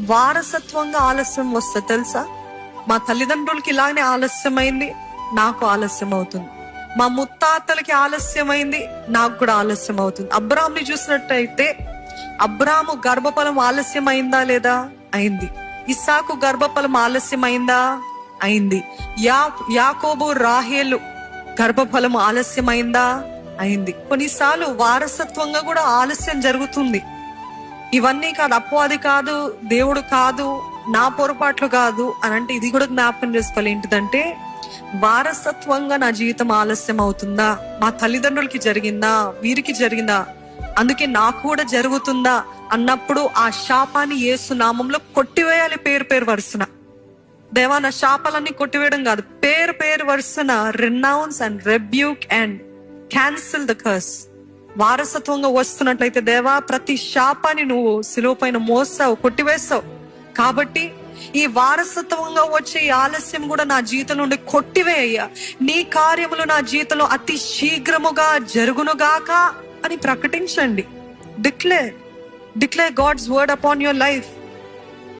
వారసత్వంగా ఆలస్యం వస్తే తెలుసా? మా తల్లిదండ్రులకి ఇలానే ఆలస్యమైంది నాకు ఆలస్యం అవుతుంది మా ముత్తాతలకి ఆలస్యమైంది నాకు కూడా ఆలస్యం అవుతుంది అబ్రామ్ని చూసినట్టయితే అబ్రాము గర్భఫలం ఆలస్యం అయిందా లేదా? అయింది. ఇస్సాకు గర్భఫలం ఆలస్యం అయిందా అయింది. యా యాకోబు రాహేలు గర్భఫలం ఆలస్యమైందా? అయింది. కొన్నిసార్లు వారసత్వంగా కూడా ఆలస్యం జరుగుతుంది. ఇవన్నీ కాదు అపవాది కాదు దేవుడు కాదు నా పొరపాట్లు కాదు అని అంటే ఇది కూడా జ్ఞాపకం చేసుకోవాలి. ఏంటిదంటే వారసత్వంగా నా జీవితం ఆలస్యం అవుతుందా? మా తల్లిదండ్రులకి జరిగిందా? వీరికి జరిగిందా? అందుకే నాకు కూడా జరుగుతుందా? అన్నప్పుడు ఆ శాపాన్ని ఏసు నామంలో కొట్టివేయాలి పేరు పేరు వరుసన. దేవా నా శాపాలన్నీ కొట్టివేయడం కాదు. పేరు పేరు వరుసన renounce and rebuke and cancel the curse వారసత్వంగా వస్తున్నట్లయితే దేవా ప్రతి శాపాన్ని నువ్వు సిలువ పైన మోస్తావు కొట్టివేస్తావు. కాబట్టి ఈ వారసత్వంగా వచ్చే ఈ ఆలస్యం కూడా నా జీవితం నుండి కొట్టివే అయ్యా నీ కార్యములు నా జీవితంలో అతి శీఘ్రముగా జరుగునుగాక అని ప్రకటించండి. Declare declare God's word upon your life